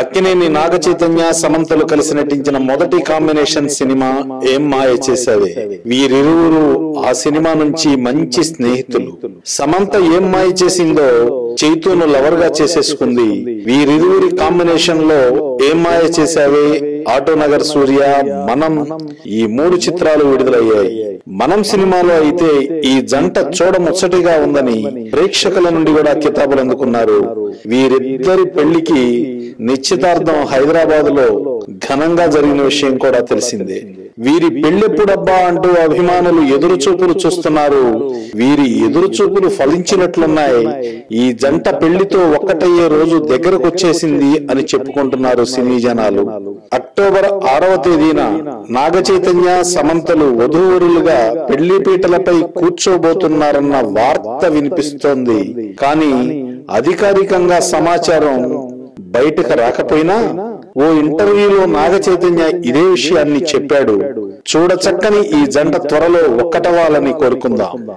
అక్కినేని నాగ చైతన్య సమంతలు కలిసి నటించిన మొదటి కాంబినేషన్ సినిమా ఏం మాయ చేసావే వీరిరువురు ఆ సినిమా నుంచి మంచి స్నేహితులు. సమంత ఏం మాయ చేసిందో చైతూను లవర్గా చేసేసుకుంది. వీరిరువురి కాంబినేషన్లో ఏం మాయ చేసావే ఆటో నగర్ సూర్య మనం ఈ మూడు చిత్రాలు విడుదలయ్యాయి. మనం సినిమాలో అయితే ఈ జంట చూడ ముచ్చటిగా ఉందని ప్రేక్షకుల నుండి కూడా కితాబులు అందుకున్నారు. వీరిద్దరి పెళ్ళికి నిశ్చితార్థం హైదరాబాద్లో ఘనంగా జరిగిన విషయం కూడా తెలిసిందే. వీరి పెళ్ళెప్పుడబ్బా అంటూ అభిమానులు ఎదురు చూపులు చూస్తున్నారు. వీరి ఎదురు చూపులు ఫలించినట్లున్నాయి. ఈ జంట పెళ్ళితో ఒక్కటయ్యే రోజు దగ్గరకు వచ్చేసింది అని చెప్పుకుంటున్నారు సినీ జనాలు. అక్టోబర్ ఆరవ తేదీన నాగ చైతన్య సమంతలు వధూవరులుగా పెళ్ళి పీటలపై కూర్చోబోతున్నారన్న వార్త వినిపిస్తోంది. కానీ అధికారికంగా సమాచారం బయటకు రాకపోయినా ఓ ఇంటర్వ్యూలో నాగ చైతన్య ఇదే విషయాన్ని చెప్పాడు. చూడచక్కని ఈ జంట త్వరలో ఒక్కటవాలని కోరుకుందాం.